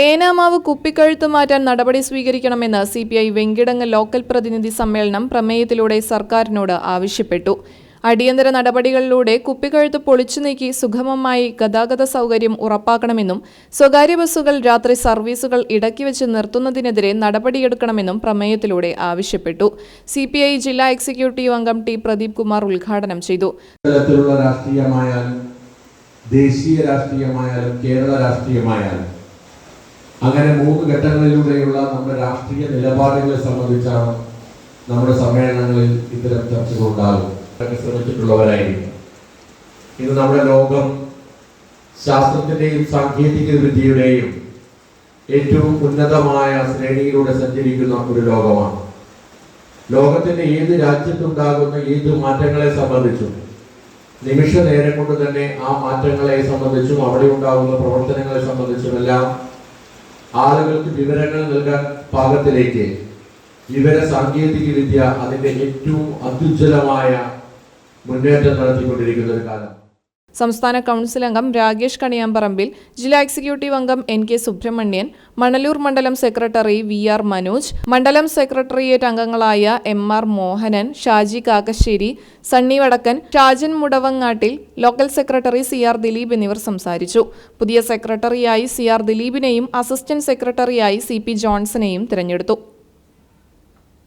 ഏനാമാവ് കുപ്പിക്കഴുത്ത് മാറ്റാൻ നടപടി സ്വീകരിക്കണമെന്ന് C P I Venkitangu local പ്രതിനിധി സമ്മേളനം പ്രമേയത്തിലൂടെ സർക്കാരിനോട് ആവശ്യപ്പെട്ടു. അടിയന്തര നടപടികളിലൂടെ കുപ്പിക്കഴുത്ത് പൊളിച്ചു നീക്കി സുഗമമായി ഗതാഗത സൗകര്യം ഉറപ്പാക്കണമെന്നും സ്വകാര്യ ബസ്സുകൾ രാത്രി സർവീസുകൾ ഇടക്കി വെച്ച് നിർത്തുന്നതിനെതിരെ നടപടിയെടുക്കണമെന്നും പ്രമേയത്തിലൂടെ ആവശ്യപ്പെട്ടു. സി പി ഐ ജില്ലാ എക്സിക്യൂട്ടീവ് അംഗം ടി പ്രദീപ് കുമാർ ഉദ്ഘാടനം ചെയ്തു. ദേശീയ രാഷ്ട്രീയമായാലും കേരള രാഷ്ട്രീയമായാലും അങ്ങനെ മൂന്ന് ഘട്ടങ്ങളിലൂടെയുള്ള നമ്മുടെ രാഷ്ട്രീയ നിലപാടുകളെ സംബന്ധിച്ചാണ് നമ്മുടെ സമ്മേളനങ്ങളിൽ ഇത്തരം ചർച്ചകൾ ഉണ്ടാകും ശ്രമിച്ചിട്ടുള്ളവരായിരിക്കും. ഇന്ന് നമ്മുടെ ലോകം ശാസ്ത്രത്തിന്റെയും സാങ്കേതിക വിദ്യയുടെയും ഏറ്റവും ഉന്നതമായ ശ്രേണിയിലൂടെ സഞ്ചരിക്കുന്ന ഒരു ലോകമാണ്. ലോകത്തിന്റെ ഏത് രാജ്യത്തുണ്ടാകുന്ന ഏത് മാറ്റങ്ങളെ സംബന്ധിച്ചും നിമിഷ നേരം കൊണ്ട് തന്നെ ആ മാറ്റങ്ങളെ സംബന്ധിച്ചും അവിടെ ഉണ്ടാകുന്ന പ്രവർത്തനങ്ങളെ സംബന്ധിച്ചും വിവരങ്ങൾ നൽകാൻ പാകത്തിലേക്ക്. വിവര സാങ്കേതിക വിദ്യ അതിന്റെ ഏറ്റവും അത്യുജ്വലമായ മുന്നേറ്റം നടത്തിക്കൊണ്ടിരിക്കുന്ന ഒരു കാലം. സംസ്ഥാന കൗൺസിൽ അംഗം രാകേഷ് കണിയാമ്പറമ്പിൽ ജില്ലാ എക്സിക്യൂട്ടീവ് അംഗം എൻ കെ സുബ്രഹ്മണ്യൻ മണലൂർ മണ്ഡലം സെക്രട്ടറി വി ആർ മനോജ് മണ്ഡലം സെക്രട്ടേറിയറ്റ് അംഗങ്ങളായ M R Mohanan Shaji Kakkassery Sunny Vadakkan Shajan മുടവങ്ങാട്ടിൽ local secretary C R Dileep എന്നിവർ സംസാരിച്ചു. പുതിയ സെക്രട്ടറിയായി സി ആർ ദിലീപിനെയും അസിസ്റ്റന്റ് സെക്രട്ടറിയായി സി പി ജോൺസനെയും തിരഞ്ഞെടുത്തു.